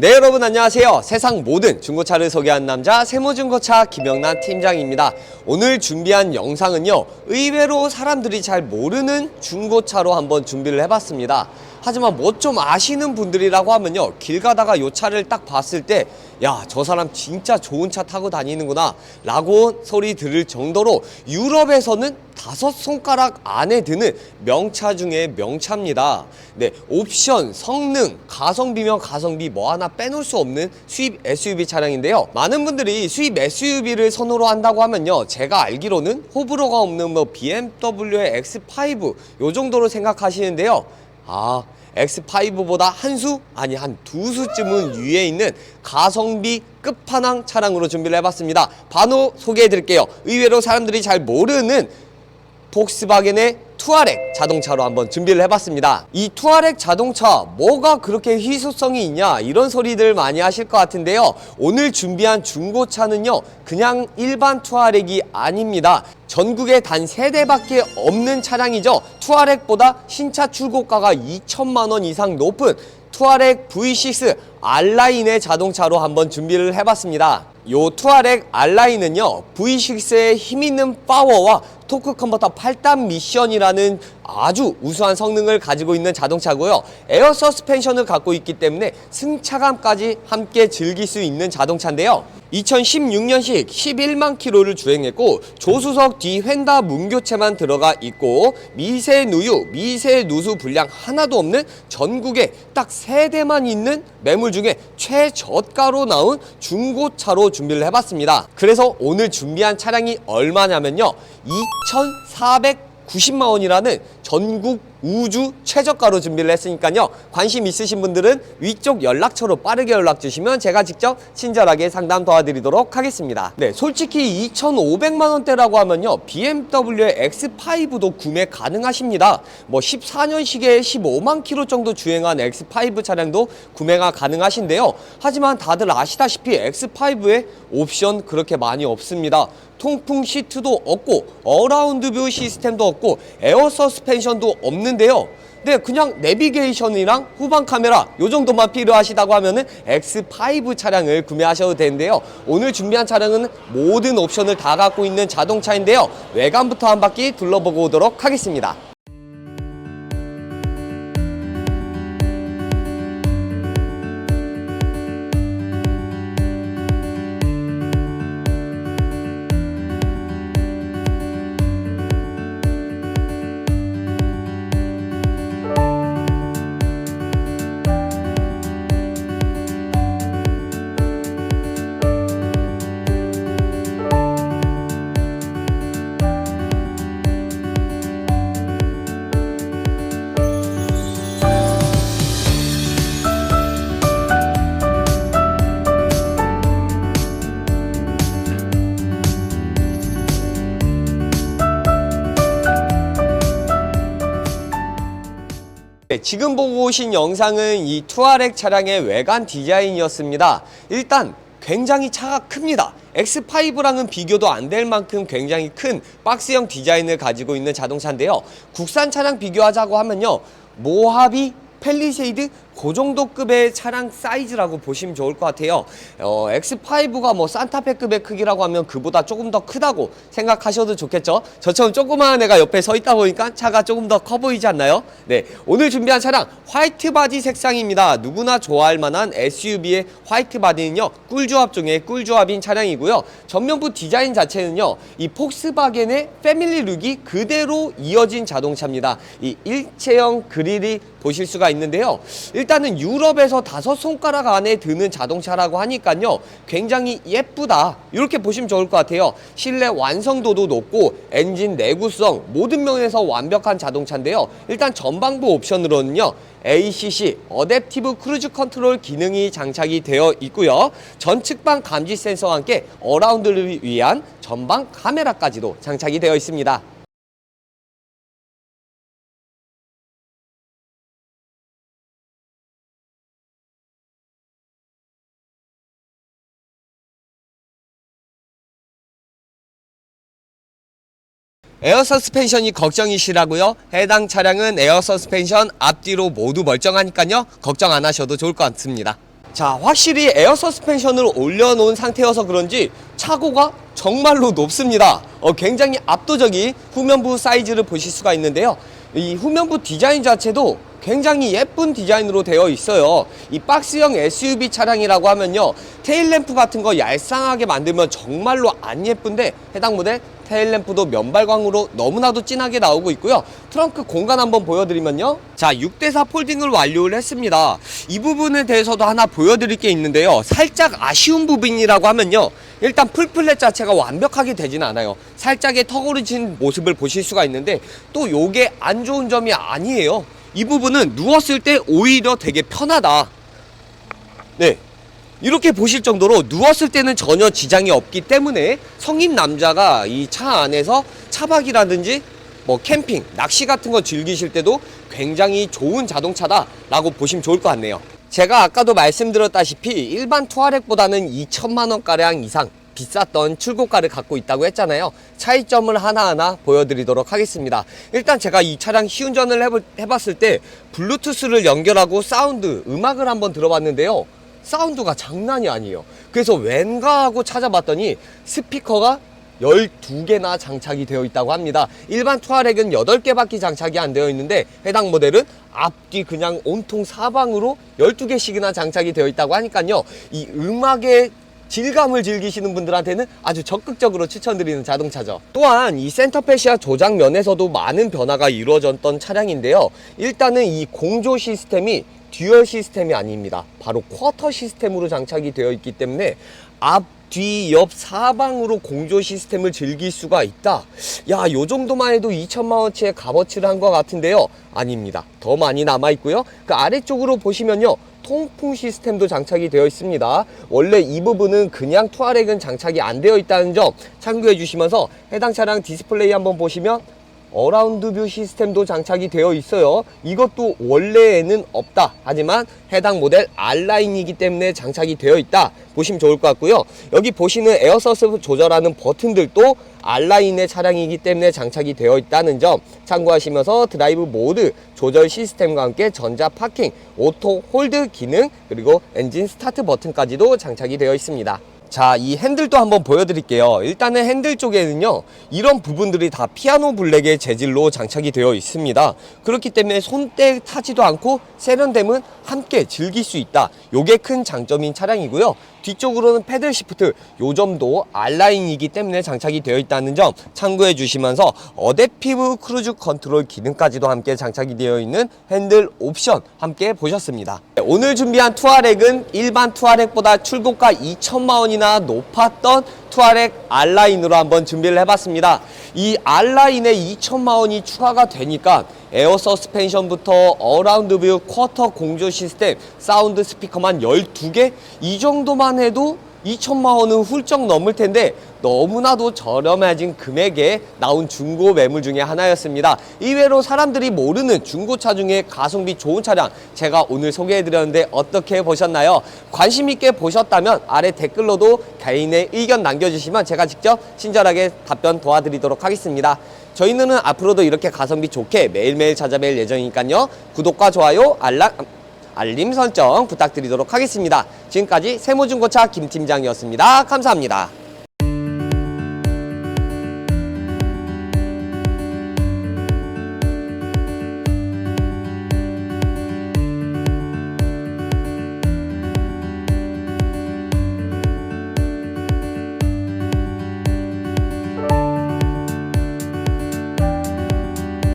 네 여러분 안녕하세요. 세상 모든 중고차를 소개한 남자 세모중고차 김영란 팀장입니다. 오늘 준비한 영상은요 의외로 사람들이 잘 모르는 중고차로 한번 준비를 해봤습니다 하지만 뭐 좀 아시는 분들이라고 하면요 길 가다가 요 차를 딱 봤을 때 야 저 사람 진짜 좋은 차 타고 다니는구나 라고 소리 들을 정도로 유럽에서는 다섯 손가락 안에 드는 명차 중에 명차입니다. 네, 옵션, 성능, 가성비면 가성비 뭐 하나 빼놓을 수 없는 수입 SUV 차량인데요. 많은 분들이 수입 SUV를 선호로 한다고 하면요. 제가 알기로는 호불호가 없는 뭐 BMW의 X5 요 정도로 생각하시는데요. 아, X5보다 한 수? 아니, 한 두 수쯤은 위에 있는 가성비 끝판왕 차량으로 준비를 해봤습니다. 바로 소개해 드릴게요. 의외로 사람들이 잘 모르는 폭스바겐의 투아렉 자동차로 한번 준비를 해봤습니다. 이 투아렉 자동차 뭐가 그렇게 희소성이 있냐 이런 소리들 많이 하실 것 같은데요. 오늘 준비한 중고차는요 그냥 일반 투아렉이 아닙니다. 전국에 단 세 대밖에 없는 차량이죠. 투아렉보다 신차 출고가가 2천만 원 이상 높은 투아렉 V6 알라인의 자동차로 한번 준비를 해봤습니다. 요 투아렉 알라인은요 V6의 힘있는 파워와 토크 컨버터 8단 미션이라는 아주 우수한 성능을 가지고 있는 자동차고요 에어 서스펜션을 갖고 있기 때문에 승차감까지 함께 즐길 수 있는 자동차인데요 2016년식 11만 킬로를 주행했고 조수석 뒤 휀다 문교체만 들어가 있고 미세 누유, 미세 누수 불량 하나도 없는 전국에 딱 세 대만 있는 매물 중에 최저가로 나온 중고차로 준비를 해봤습니다. 그래서 오늘 준비한 차량이 얼마냐면요. 2,490만 원이라는 전국 우주 최저가로 준비를 했으니까요. 관심 있으신 분들은 위쪽 연락처로 빠르게 연락 주시면 제가 직접 친절하게 상담 도와드리도록 하겠습니다. 네, 솔직히 2,500만 원대라고 하면요. BMW의 X5도 구매 가능하십니다. 뭐 14년식에 15만 킬로 정도 주행한 X5 차량도 구매가 가능하신데요. 하지만 다들 아시다시피 X5에 옵션 그렇게 많이 없습니다. 통풍 시트도 없고 어라운드 뷰 시스템도 없고 에어 서스펜션도 없는 데요. 네, 그냥 내비게이션이랑 후방 카메라 요 정도만 필요하시다고 하면은 X5 차량을 구매하셔도 되는데요. 오늘 준비한 차량은 모든 옵션을 다 갖고 있는 자동차인데요. 외관부터 한 바퀴 둘러보고 오도록 하겠습니다. 네, 지금 보고 오신 영상은 이 투아렉 차량의 외관 디자인이었습니다. 일단 굉장히 차가 큽니다. X5랑은 비교도 안 될 만큼 굉장히 큰 박스형 디자인을 가지고 있는 자동차인데요. 국산 차량 비교하자고 하면요. 모하비 펠리세이드 그 정도 급의 차량 사이즈라고 보시면 좋을 것 같아요. 어, X5가 뭐 산타페급의 크기라고 하면 그보다 조금 더 크다고 생각하셔도 좋겠죠. 저처럼 조그마한 애가 옆에 서 있다 보니까 차가 조금 더 커 보이지 않나요? 네, 오늘 준비한 차량 화이트 바디 색상입니다. 누구나 좋아할 만한 SUV의 화이트 바디는요 꿀조합 중에 꿀조합인 차량이고요. 전면부 디자인 자체는요 이 폭스바겐의 패밀리 룩이 그대로 이어진 자동차입니다. 이 일체형 그릴이 보실 수가 있는데요. 일단은 유럽에서 다섯 손가락 안에 드는 자동차라고 하니까요. 굉장히 예쁘다. 이렇게 보시면 좋을 것 같아요. 실내 완성도도 높고 엔진 내구성 모든 면에서 완벽한 자동차인데요. 일단 전방부 옵션으로는요. ACC 어댑티브 크루즈 컨트롤 기능이 장착이 되어 있고요. 전측방 감지 센서와 함께 어라운드를 위한 전방 카메라까지도 장착이 되어 있습니다. 에어 서스펜션이 걱정이시라고요? 해당 차량은 에어 서스펜션 앞뒤로 모두 멀쩡하니까요. 걱정 안 하셔도 좋을 것 같습니다. 자, 확실히 에어 서스펜션을 올려놓은 상태여서 그런지 차고가 정말로 높습니다. 어, 굉장히 압도적인 후면부 사이즈를 보실 수가 있는데요. 이 후면부 디자인 자체도 굉장히 예쁜 디자인으로 되어 있어요. 이 박스형 SUV 차량이라고 하면요. 테일램프 같은 거 얄쌍하게 만들면 정말로 안 예쁜데 해당 모델 테일램프도 면발광으로 너무나도 진하게 나오고 있고요. 트렁크 공간 한번 보여드리면요. 자, 6대4 폴딩을 완료를 했습니다. 이 부분에 대해서도 하나 보여드릴 게 있는데요. 살짝 아쉬운 부분이라고 하면요. 일단 풀플랫 자체가 완벽하게 되진 않아요. 살짝의 턱오르진 모습을 보실 수가 있는데 또 요게 안 좋은 점이 아니에요. 이 부분은 누웠을 때 오히려 되게 편하다. 네. 이렇게 보실 정도로 누웠을 때는 전혀 지장이 없기 때문에 성인 남자가 이 차 안에서 차박이라든지 뭐 캠핑, 낚시 같은 거 즐기실 때도 굉장히 좋은 자동차다라고 보시면 좋을 것 같네요. 제가 아까도 말씀드렸다시피 일반 투아렉보다는 2천만 원가량 이상 비쌌던 출고가를 갖고 있다고 했잖아요. 차이점을 하나하나 보여드리도록 하겠습니다. 일단 제가 이 차량 시운전을 해볼, 해봤을 때 블루투스를 연결하고 사운드, 음악을 한번 들어봤는데요. 사운드가 장난이 아니에요. 그래서 왠가 하고 찾아봤더니 스피커가 12개나 장착이 되어 있다고 합니다. 일반 투아렉은 8개밖에 장착이 안 되어 있는데 해당 모델은 앞뒤 그냥 온통 사방으로 12개씩이나 장착이 되어 있다고 하니까요. 이 음악의 질감을 즐기시는 분들한테는 아주 적극적으로 추천드리는 자동차죠. 또한 이 센터페시아 조작 면에서도 많은 변화가 이루어졌던 차량인데요. 일단은 이 공조 시스템이 듀얼 시스템이 아닙니다. 바로 쿼터 시스템으로 장착이 되어 있기 때문에 앞, 뒤, 옆 사방으로 공조 시스템을 즐길 수가 있다. 야, 요 정도만 해도 2천만 원치의 값어치를 한 것 같은데요. 아닙니다. 더 많이 남아 있고요. 그 아래쪽으로 보시면요. 통풍 시스템도 장착이 되어 있습니다. 원래 이 부분은 그냥 투아렉은 장착이 안 되어 있다는 점 참고해 주시면서 해당 차량 디스플레이 한번 보시면 어라운드 뷰 시스템도 장착이 되어 있어요. 이것도 원래에는 없다. 하지만 해당 모델 R라인이기 때문에 장착이 되어 있다. 보시면 좋을 것 같고요. 여기 보시는 에어서스 조절하는 버튼들도 R라인의 차량이기 때문에 장착이 되어 있다는 점 참고하시면서 드라이브 모드 조절 시스템과 함께 전자 파킹, 오토 홀드 기능, 그리고 엔진 스타트 버튼까지도 장착이 되어 있습니다. 자, 이 핸들도 한번 보여드릴게요. 일단은 핸들 쪽에는요, 이런 부분들이 다 피아노 블랙의 재질로 장착이 되어 있습니다. 그렇기 때문에 손때 타지도 않고 세련됨은 함께 즐길 수 있다. 요게 큰 장점인 차량이고요. 뒤쪽으로는 패들 시프트, 요 점도 R라인이기 때문에 장착이 되어 있다는 점 참고해 주시면서 어댑티브 크루즈 컨트롤 기능까지도 함께 장착이 되어 있는 핸들 옵션 함께 보셨습니다. 네, 오늘 준비한 투아렉은 일반 투아렉보다 출고가 2천만 원이 나 높았던 투아렉 R라인으로 한번 준비를 해봤습니다. 이 R라인에 2천만 원이 추가가 되니까 에어 서스펜션부터 어라운드 뷰 쿼터 공조 시스템 사운드 스피커만 12개 이 정도만 해도 2천만 원은 훌쩍 넘을 텐데 너무나도 저렴해진 금액에 나온 중고 매물 중에 하나였습니다. 이외로 사람들이 모르는 중고차 중에 가성비 좋은 차량 제가 오늘 소개해드렸는데 어떻게 보셨나요? 관심 있게 보셨다면 아래 댓글로도 개인의 의견 남겨주시면 제가 직접 친절하게 답변 도와드리도록 하겠습니다. 저희는 앞으로도 이렇게 가성비 좋게 매일매일 찾아뵐 예정이니까요. 구독과 좋아요, 알람, 알림 설정 부탁드리도록 하겠습니다. 지금까지 세모중고차 김팀장이었습니다. 감사합니다.